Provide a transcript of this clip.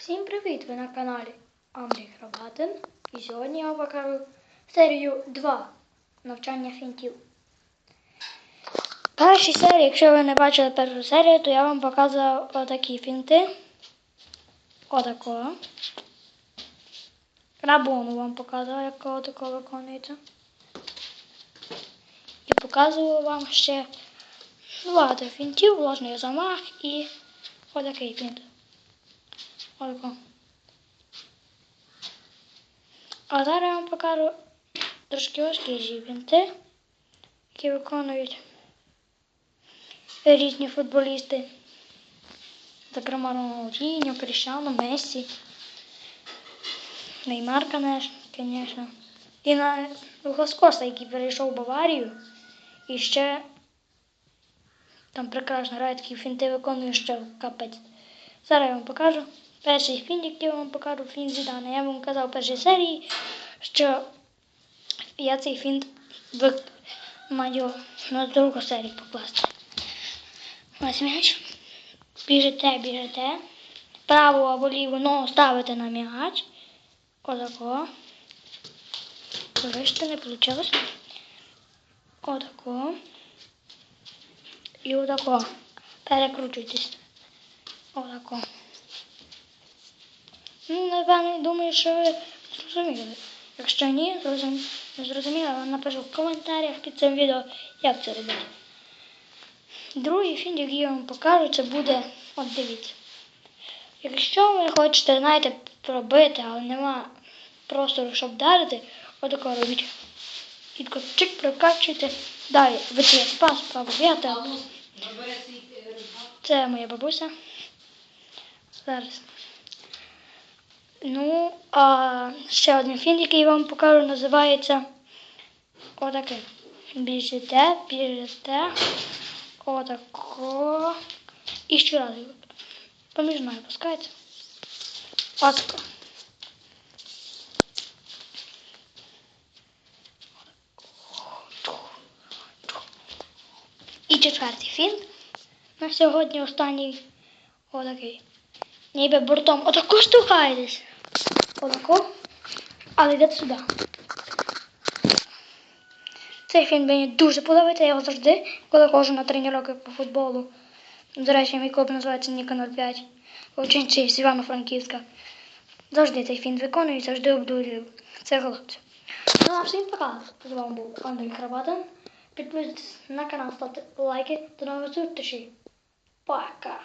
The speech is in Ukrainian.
Всім привіт! Ви на каналі Андрій Храбатин. І сьогодні я вам покажу серію 2 навчання фінтів. В першій серії, якщо ви не бачили першу серію, то я вам показував отакі фінти. Отакого. Рабону вам показував, як отако виконується. І показував вам ще багато фінтів, ложний замах і отакий фінт. Отако. А зараз я вам покажу трошки важкіші фінти, які виконують різні футболісти. Зокрема, Ронaldinho, Кріщано, Мессі, Неймар, звісно. І на Лукас Коста, який перейшов в Баварію. І ще там прекрасно грає такі фінти виконує ще капець. Зараз я вам покажу. Перший фінт, який я вам покажу, фінт Зідана. Я вам казав в першій серії, що я цей вик... маю на другу серію покласти. Ось м'яч. Біжите, біжите. Праву або ліву ногу ставите на м'яч. Отако. Вибачте, не вийшло. Отако. І отако. Перекручуйтесь. Отако. Ну, напевно, думаю, що ви зрозуміли. Якщо ні, зрозум- не зрозуміли, напишу в коментарях під цим відео, як це робити. Другий фільм, який я вам покажу, це буде, от дивіться. Якщо ви хочете, знаєте, пробити, але нема простору, щоб вдарити, отако робіть. Тако чик прокачуйте. Далі, витягнете пас, право б'єте. Це моя бабуся. Зараз. Ну, а ще один фільм, який я вам покажу, називається отакий. Біжите, біжите. Отако. І ще раз. Поміж мною пускається. Отако. І четвертий фільм. На сьогодні останній отакий. Ніби бортом отако штукаєтесь. Отако. Але йдете сюди. Цей фільм мені дуже подобається, я його завжди, коли ходжу на тренування по футболу. До речі, мій клуб називається Ніка 05. Ученці з Івано-Франківська. Завжди цей фільм виконую, завжди обдурюю. Це хлопці. Ну а всім пока. З вами був Андрій Храбатин. Підписуйтесь на канал, ставте лайки. До нових зустрічей. Пока.